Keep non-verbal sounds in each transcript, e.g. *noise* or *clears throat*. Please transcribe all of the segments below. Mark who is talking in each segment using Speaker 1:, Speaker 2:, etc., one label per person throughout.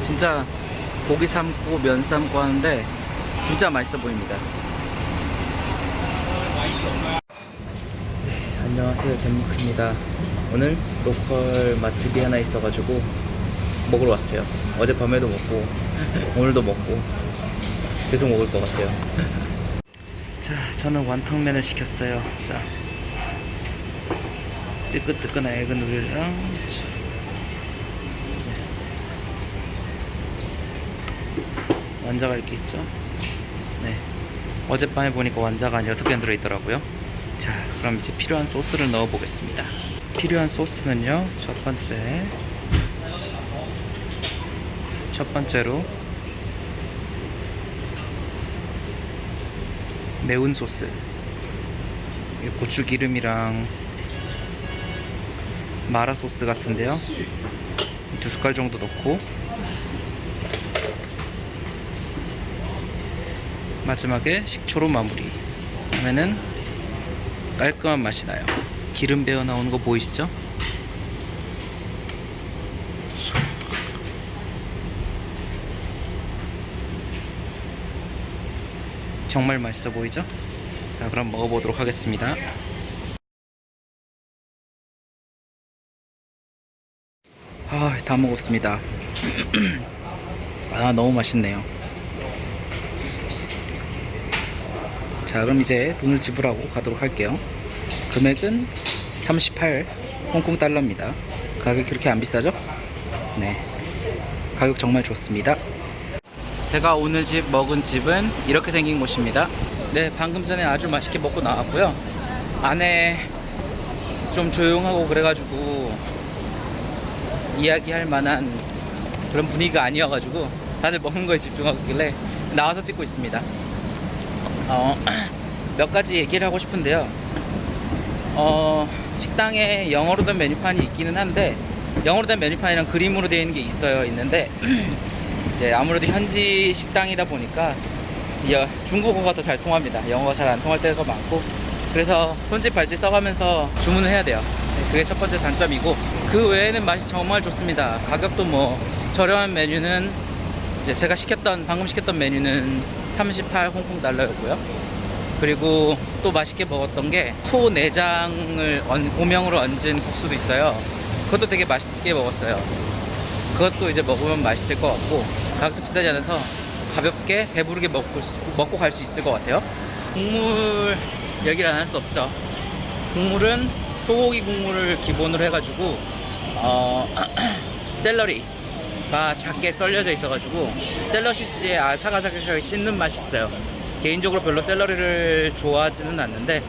Speaker 1: 진짜 고기 삶고 면 삶고 하는데 진짜 맛있어 보입니다. 네, 안녕하세요. 잼미크입니다. 오늘 로컬 맛집이 하나 있어가지고 먹으러 왔어요. 어젯밤에도 먹고 오늘도 먹고 계속 먹을 것 같아요. *laughs* 자, 저는 완탕면을 시켰어요. 자, 뜨끈뜨끈한 에그 누들이랑 완자가 이렇게 있죠. 네. 어젯밤에 보니까 완자가 한 6개 들어있더라고요. 자, 그럼 이제 필요한 소스를 넣어 보겠습니다. 필요한 소스는요, 첫 번째. 첫 번째로 매운 소스. 이 고추 기름이랑 마라 소스 같은데요. 두 숟갈 정도 넣고 마지막에 식초로 마무리. 하면은 깔끔한 맛이 나요. 기름 배어 나오는 거 보이시죠? 정말 맛있어 보이죠? 자 그럼 먹어보도록 하겠습니다. 아다 먹었습니다. *clears throat* 아 너무 맛있네요 자 그럼 이제 돈을 지불하고 가도록 할게요. 금액은 38 홍콩 달러입니다. 가격이 그렇게 안 비싸죠? 네. 가격 정말 좋습니다. 제가 오늘 집 먹은 집은 이렇게 생긴 곳입니다. 네 방금 전에 아주 맛있게 먹고 나왔고요. 안에 좀 조용하고 그래가지고 이야기할 만한 그런 분위기가 아니어가지고 다들 먹는 거에 집중하고 있길래 나와서 찍고 있습니다 어, *clears throat* 몇 가지 얘기를 하고 싶은데요. 어, 식당에 영어로 된 메뉴판이 있기는 한데, 영어로 된 메뉴판이랑 그림으로 되어 있는 게 있어요. 있는데, *clears throat* 이제 아무래도 현지 식당이다 보니까, 이 중국어가 더 잘 통합니다. 영어가 잘 안 통할 때가 많고, 그래서 손짓 발짓 써가면서 주문을 해야 돼요. 네, 그게 첫 번째 단점이고, 그 외에는 맛이 정말 좋습니다. 가격도 뭐, 저렴한 메뉴는, 이제 제가 시켰던, 방금 시켰던 메뉴는 38 홍콩 달러였고요. 그리고 또 맛있게 먹었던 게 소 내장을 얹- 고명으로 얹은 국수도 있어요. 그것도 되게 맛있게 먹었어요. 그것도 이제 먹으면 맛있을 것 같고 가격도 비싸지 않아서 가볍게 배부르게 먹고, 수- 먹고 갈 수 있을 것 같아요. 국물 얘기를 안 할 수 없죠. 국물은 소고기 국물을 기본으로 해가지고 어, *clears throat* 샐러리 가 작게 썰려져 있어가지고 샐러시에 아삭아삭하게 씹는 맛이 있어요. 개인적으로 별로 샐러리를 좋아하지는 않는데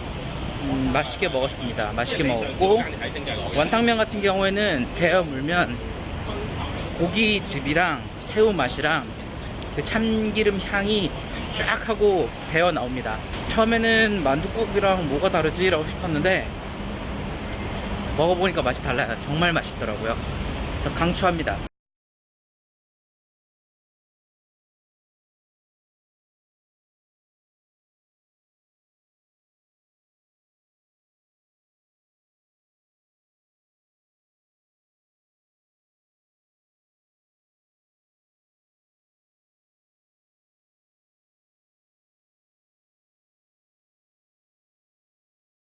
Speaker 1: 음, 맛있게 먹었습니다. 맛있게 먹었고 완탕면 같은 경우에는 배어 물면 고기 즙이랑 새우 맛이랑 그 참기름 향이 쫙 하고 배어 나옵니다. 처음에는 만두국이랑 뭐가 다르지라고 싶었는데 먹어보니까 맛이 달라요. 정말 맛있더라고요. 그래서 강추합니다.